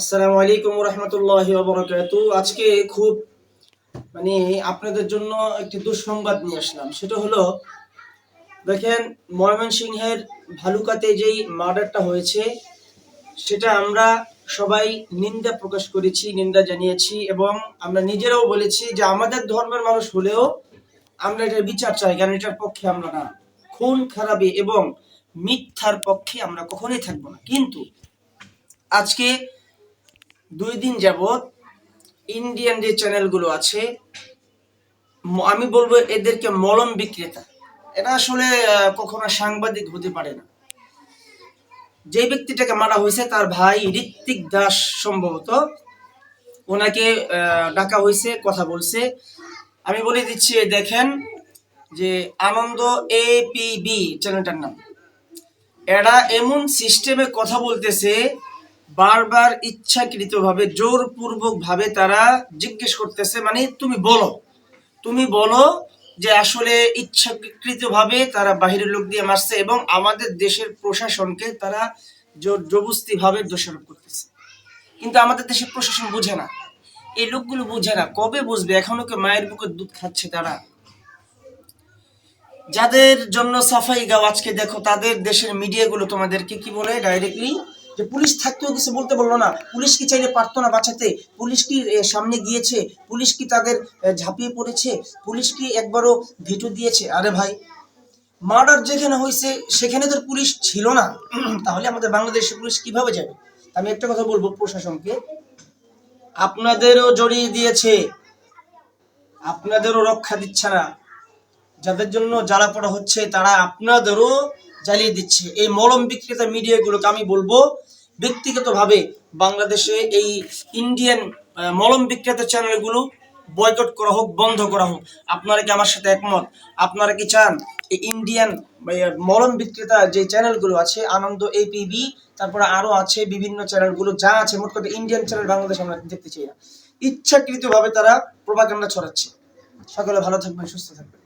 আসসালামু আলাইকুম রহমতুল্লাহ আজকে খুব মানে আপনাদের জন্য একটি দুঃসংবাদ নিয়ে আসলাম। সেটা হলো, দেখেন, ময়মনসিংহের ভালুকাতে যেই মার্ডারটা হয়েছে, সেটা আমরা সবাই নিন্দা প্রকাশ করেছি, নিন্দা জানিয়েছি, এবং আমরা নিজেরাও বলেছি যে আমাদের ধর্মের মানুষ হলেও আমরা এটার বিচার চাই, কারণ এটার পক্ষে আমরা না। খুন, খারাপি এবং মিথ্যার পক্ষে আমরা কখনোই থাকব না। কিন্তু আজকে দুই দিন যাবত ইন্ডিয়ান যে চ্যানেলগুলো আছে আমি বলব এদেরকে মলম বিক্রেতা। এটা আসলে কখনো সাংবাদিক হতে পারে না। যে ব্যক্তিটাকে মারা হয়েছে, তার ভাই ঋত্বিক দাস সম্ভবত, ওনাকে ডাকা হয়েছে, কথা বলছে। আমি বলে দিচ্ছি, দেখেন যে আনন্দ এ পি বি চ্যানেলটার নাম। এরা এমন সিস্টেমে কথা বলতেছে বারবার ইচ্ছাকৃতভাবে জোরপূর্বক ভাবে তারা জিজ্ঞেস করতেছে মানে তুমি বলো তুমি বলো যে আসলে ইচ্ছাকৃতভাবে তারা বাহিরের লোক দিয়ে মারছে এবং আমাদের দেশের প্রশাসনকে তারা জোর জবস্তি ভাবে দোষারোপ করতেছে। কিন্তু আমাদের দেশের প্রশাসন বুঝে না। এই লোকগুলো বুঝে না। কবে বুঝবে? এখনও কে মায়ের বুকের দুধ খাচ্ছে তারা? যাদের জন্য সাফাই গাও আজকে দেখো, তাদের দেশের মিডিয়াগুলো তোমাদেরকে কি বলে? ডাইরেক্টলি যে পুলিশ থাকতেও কিছু বলতে বলল না। পুলিশ কি চাইলে পারতো না বাঁচাতে? পুলিশ কি সামনে গিয়েছে? পুলিশ কি তাদের ঝাঁপিয়ে পড়েছে? পুলিশ কি একবারও ভেটো দিয়েছে? আরে ভাই, মার্ডার যেখানে হয়েছে, সেখানে তো পুলিশ ছিল না। তাহলে আমাদের বাংলাদেশের পুলিশ কীভাবে যাবে? আমি একটা কথা বলব প্রশাসনকে। আপনাদেরও জড়িয়ে দিয়েছে। আপনাদেরও রক্ষা দিচ্ছে না। যাদের জন্য জ্বালা পড়া হচ্ছে, তারা আপনাদেরও জ্বালিয়ে দিচ্ছে। এই মলম বিক্রেতা মিডিয়াগুলোকে আমি বলব, ব্যক্তিগতভাবে বাংলাদেশে এই ইন্ডিয়ান মলম বিক্রেতা চ্যানেলগুলো বয়কট করা হোক, বন্ধ করা হোক। আপনারা কি আমার সাথে একমত? আপনারা কি চান এই ইন্ডিয়ান মলম বিক্রেতা যে চ্যানেলগুলো আছে, আনন্দ এপিবি তারপরে আরও আছে বিভিন্ন চ্যানেলগুলো, যা আছে, মোট কথা ইন্ডিয়ান চ্যানেল বাংলাদেশ আমরা দেখতে চাই না। ইচ্ছাকৃতভাবে তারা প্রোপাগান্ডা ছড়াচ্ছে। সকলে ভালো থাকবেন, সুস্থ থাকবেন।